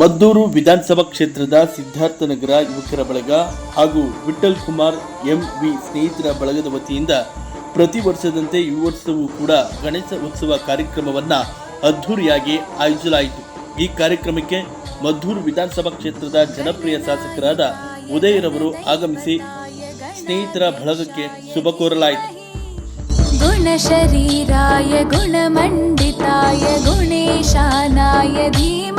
ಮದ್ದೂರು ವಿಧಾನಸಭಾ ಕ್ಷೇತ್ರದ ಸಿದ್ಧಾರ್ಥನಗರ ಯುವಕರ ಬಳಗ ಹಾಗೂ ವಿಠಲ್ ಕುಮಾರ್ ಎಂ ವಿ ಸ್ನೇಹಿತರ ಬಳಗದ ವತಿಯಿಂದ ಪ್ರತಿ ವರ್ಷದಂತೆ ಈ ವರ್ಷವೂ ಕೂಡ ಗಣೇಶ ಉತ್ಸವ ಕಾರ್ಯಕ್ರಮವನ್ನು ಅದ್ಧೂರಿಯಾಗಿ ಆಯೋಜಿಸಲಾಯಿತು. ಈ ಕಾರ್ಯಕ್ರಮಕ್ಕೆ ಮದ್ದೂರು ವಿಧಾನಸಭಾ ಕ್ಷೇತ್ರದ ಜನಪ್ರಿಯ ಶಾಸಕರಾದ ಉದಯರವರು ಆಗಮಿಸಿ ಸ್ನೇಹಿತರ ಬಳಗಕ್ಕೆ ಶುಭ ಕೋರಲಾಯಿತು. ಗುಣಶರೀರಾಯ ಗುಣಮಂಡಿತಾಯ ಗುಣೇಶಾನಾಯ ಧೀಮ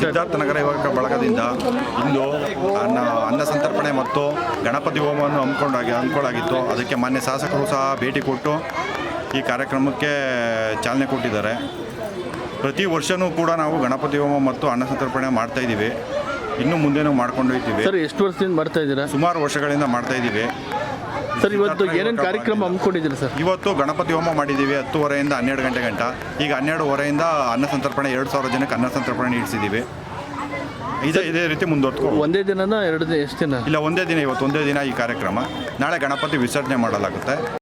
ಸಿದ್ಧಾರ್ಥನಗರ ಯುವಕ ಬಳಗದಿಂದ ಇಂದು ಅನ್ನ ಅನ್ನ ಸಂತರ್ಪಣೆ ಮತ್ತು ಗಣಪತಿ ಹೋಮವನ್ನು ಹಮ್ಮಿಕೊಂಡಾಗಿ ಹಮ್ಮಿಕೊಳ್ಳಾಗಿತ್ತು. ಅದಕ್ಕೆ ಮಾನ್ಯ ಶಾಸಕರು ಸಹ ಭೇಟಿ ಕೊಟ್ಟು ಈ ಕಾರ್ಯಕ್ರಮಕ್ಕೆ ಚಾಲನೆ ಕೊಟ್ಟಿದ್ದಾರೆ. ಪ್ರತಿ ವರ್ಷವೂ ಕೂಡ ನಾವು ಗಣಪತಿ ಹೋಮ ಮತ್ತು ಅನ್ನ ಸಂತರ್ಪಣೆ ಮಾಡ್ತಾ ಇದ್ದೀವಿ. ಇನ್ನು ಮುಂದೆನೂ ಮಾಡ್ಕೊಂಡು ಹೋಗ್ತೀವಿ. ಸರ್ ಎಷ್ಟು ವರ್ಷದಿಂದ ಮಾಡ್ತಾ ಇದ್ದೀರಾ? ಸುಮಾರು ವರ್ಷಗಳಿಂದ ಮಾಡ್ತಾ ಇದ್ದೀವಿ. ಸರ್ ಇವತ್ತು ಏನೇನು ಕಾರ್ಯಕ್ರಮ ಹಮ್ಮಿಕೊಂಡಿದ್ದೀರಿ ಸರ್? ಇವತ್ತು ಗಣಪತಿ ಹೋಮ ಮಾಡಿದ್ದೀವಿ ಹತ್ತುವರೆಯಿಂದ ಹನ್ನೆರಡು ಗಂಟೆ ಗಂಟ. ಈಗ ಹನ್ನೆರಡುವರೆಯಿಂದ ಅನ್ನ ಸಂತರ್ಪಣೆ ಎರಡು ಸಾವಿರ ಜನಕ್ಕೆ ಅನ್ನ ಸಂತರ್ಪಣೆ ನೀಡಿಸಿದ್ದೀವಿ. ಇದೇ ಇದೇ ರೀತಿ ಮುಂದುವರ್ಕೊ ಒಂದೇ ದಿನನ ಎರಡು ದಿನ ಎಷ್ಟು ದಿನ? ಇಲ್ಲ ಒಂದೇ ದಿನ ಇವತ್ತು ಒಂದೇ ದಿನ ಈ ಕಾರ್ಯಕ್ರಮ. ನಾಳೆ ಗಣಪತಿ ವಿಸರ್ಜನೆ ಮಾಡಲಾಗುತ್ತೆ.